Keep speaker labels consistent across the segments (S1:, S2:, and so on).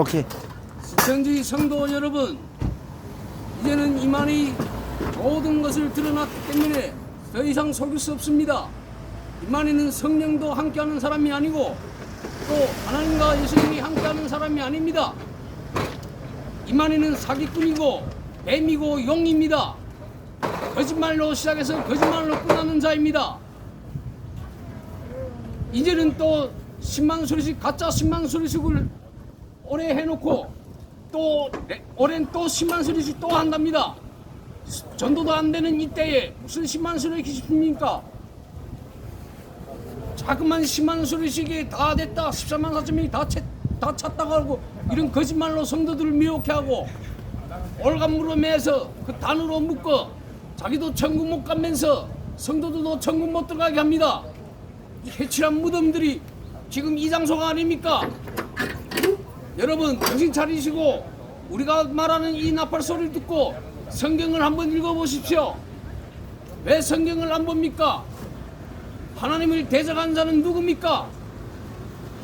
S1: 오케이.
S2: 시청지 성도 여러분, 이제는 이만희 모든 것을 드러났기 때문에 더 이상 속일 수 없습니다. 이만희는 성령도 함께하는 사람이 아니고 또 하나님과 예수님이 함께하는 사람이 아닙니다. 이만희는 사기꾼이고 뱀이고 용입니다. 거짓말로 시작해서 거짓말로 끝나는 자입니다. 이제는 또 10만 소리씩 가짜 10만 소리씩을 올해 해놓고 또 내- 올해는 또 10만 소리씩 또 한답니다. 전도도 안 되는 이때에 무슨 10만 소리씩입니까? 자그만 10만 소리씩이 다 됐다 14만 4천 명이 다, 채, 다 찼다고 하고 이런 거짓말로 성도들을 미혹해 하고 올감으로 매서 그 단으로 묶어 자기도 천국 못 가면서 성도들도 천국 못 들어가게 합니다. 이 해칠한 무덤들이 지금 이 장소가 아닙니까? 여러분 정신 차리시고 우리가 말하는 이 나팔 소리를 듣고 성경을 한번 읽어보십시오. 왜 성경을 안 봅니까? 하나님을 대적하는 자는 누굽니까?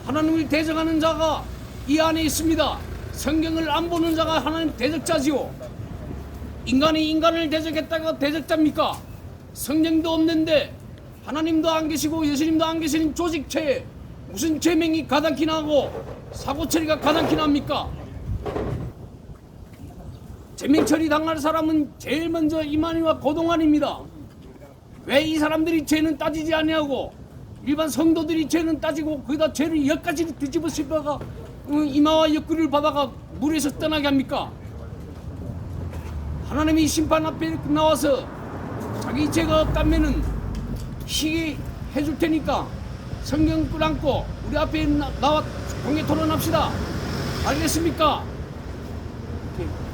S2: 하나님을 대적하는 자가 이 안에 있습니다. 성경을 안 보는 자가 하나님 대적자지요. 인간이 인간을 대적했다가 대적자입니까? 성령도 없는데 하나님도 안 계시고 예수님도 안 계시는 조직체에 무슨 죄명이 가당키 나고 사고 처리가 납니까? 제명 처리 당할 사람은 제일 먼저 이만희와 고동환입니다. 왜 이 사람들이 죄는 따지지 아니하고 일반 성도들이 죄는 따지고 거기다 죄를 여기까지 뒤집어 어, 이마와 옆구리를 받아가 물에서 떠나게 합니까? 하나님이 심판 앞에 나와서 자기 죄가 없다면은 희게 해줄 테니까 성경 끌안고 우리 앞에 나, 나와 공개 토론합시다. 알겠습니까? 오케이.